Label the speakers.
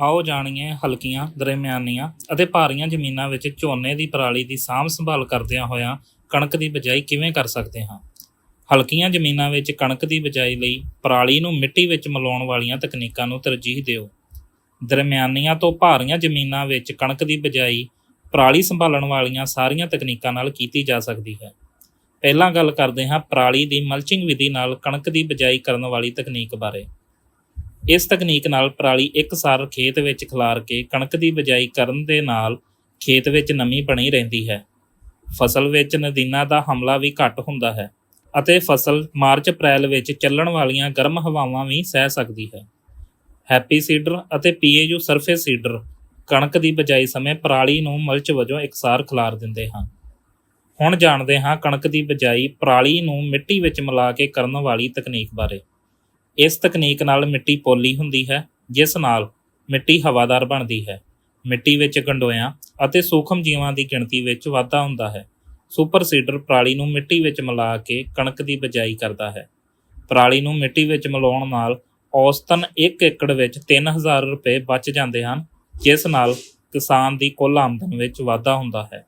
Speaker 1: ਆਓ ਜਾਣੀਏ ਹਲਕੀਆਂ, ਦਰਮਿਆਨੀਆਂ ਅਤੇ ਭਾਰੀਆਂ ਜ਼ਮੀਨਾਂ ਵਿੱਚ ਝੋਨੇ ਦੀ ਪਰਾਲੀ ਦੀ ਸਾਂਭ ਸੰਭਾਲ ਕਰਦਿਆਂ ਹੋਇਆਂ ਕਣਕ ਦੀ ਬਿਜਾਈ ਕਿਵੇਂ ਕਰ ਸਕਦੇ ਹਾਂ? ਹਲਕੀਆਂ ਜ਼ਮੀਨਾਂ ਵਿੱਚ ਕਣਕ ਦੀ ਬਿਜਾਈ ਲਈ ਪਰਾਲੀ ਨੂੰ ਮਿੱਟੀ ਵਿੱਚ ਮਿਲਾਉਣ ਵਾਲੀਆਂ ਤਕਨੀਕਾਂ ਨੂੰ ਤਰਜੀਹ ਦਿਓ। ਦਰਮਿਆਨੀਆਂ ਤੋਂ ਭਾਰੀਆਂ ਜ਼ਮੀਨਾਂ ਵਿੱਚ ਕਣਕ ਦੀ ਬਿਜਾਈ ਪਰਾਲੀ ਸੰਭਾਲਣ ਵਾਲੀਆਂ ਸਾਰੀਆਂ ਤਕਨੀਕਾਂ ਨਾਲ ਕੀਤੀ ਜਾ ਸਕਦੀ ਹੈ। ਪਹਿਲਾਂ ਗੱਲ ਕਰਦੇ ਹਾਂ ਪਰਾਲੀ ਦੀ ਮਲਚਿੰਗ ਵਿਧੀ ਨਾਲ ਕਣਕ ਦੀ ਬਿਜਾਈ ਕਰਨ ਵਾਲੀ ਤਕਨੀਕ ਬਾਰੇ। ਇਸ ਤਕਨੀਕ ਨਾਲ ਪਰਾਲੀ ਇੱਕਸਾਰ ਖੇਤ ਵਿੱਚ ਖਿਲਾਰ ਕੇ ਕਣਕ ਦੀ ਬਿਜਾਈ ਕਰਨ ਦੇ ਨਾਲ ਖੇਤ ਵਿੱਚ ਨਮੀ ਬਣੀ ਰਹਿੰਦੀ ਹੈ। ਫਸਲ ਵਿੱਚ ਨਦੀਨਾਂ ਦਾ ਹਮਲਾ ਵੀ ਘੱਟ ਹੁੰਦਾ ਹੈ ਅਤੇ ਫਸਲ ਮਾਰਚ ਅਪ੍ਰੈਲ ਵਿੱਚ ਚੱਲਣ ਵਾਲੀਆਂ ਗਰਮ ਹਵਾਵਾਂ ਵੀ ਸਹਿ ਸਕਦੀ ਹੈ। ਹੈਪੀ ਸੀਡਰ ਅਤੇ ਪੀਏਯੂ ਸਰਫੇਸ ਸੀਡਰ ਕਣਕ ਦੀ ਬਿਜਾਈ ਸਮੇਂ ਪਰਾਲੀ ਨੂੰ ਮਲਚ ਵਜੋਂ ਇਕਸਾਰ ਖਿਲਾਰ ਦਿੰਦੇ ਹਨ। ਹੁਣ ਜਾਣਦੇ ਹਾਂ ਕਣਕ ਦੀ ਬਿਜਾਈ ਪਰਾਲੀ ਨੂੰ ਮਿੱਟੀ ਵਿੱਚ ਮਿਲਾ ਕੇ ਕਰਨ ਵਾਲੀ ਤਕਨੀਕ ਬਾਰੇ। ਇਸ ਤਕਨੀਕ ਨਾਲ ਮਿੱਟੀ ਪੋਲੀ ਹੁੰਦੀ ਹੈ, ਜਿਸ ਨਾਲ ਮਿੱਟੀ ਹਵਾਦਾਰ ਬਣਦੀ ਹੈ। ਮਿੱਟੀ ਵਿੱਚ ਗੰਡੋਇਆਂ ਅਤੇ ਸੂਖਮ ਜੀਵਾਂ ਦੀ ਗਿਣਤੀ ਵਿੱਚ ਵਾਧਾ ਹੁੰਦਾ ਹੈ। ਸੁਪਰ ਸੀਡਰ ਪਰਾਲੀ ਨੂੰ ਮਿੱਟੀ ਵਿੱਚ ਮਿਲਾ ਕੇ ਕਣਕ ਦੀ ਬਿਜਾਈ ਕਰਦਾ ਹੈ। ਪਰਾਲੀ ਨੂੰ ਮਿੱਟੀ ਵਿੱਚ ਮਿਲਾਉਣ ਨਾਲ ਔਸਤਨ 1 ਏਕੜ ਵਿੱਚ 3000 ਰੁਪਏ ਬਚ ਜਾਂਦੇ ਹਨ, ਜਿਸ ਨਾਲ ਕਿਸਾਨ ਦੀ ਕੁੱਲ ਆਮਦਨ ਵਿੱਚ ਵਾਧਾ ਹੁੰਦਾ ਹੈ।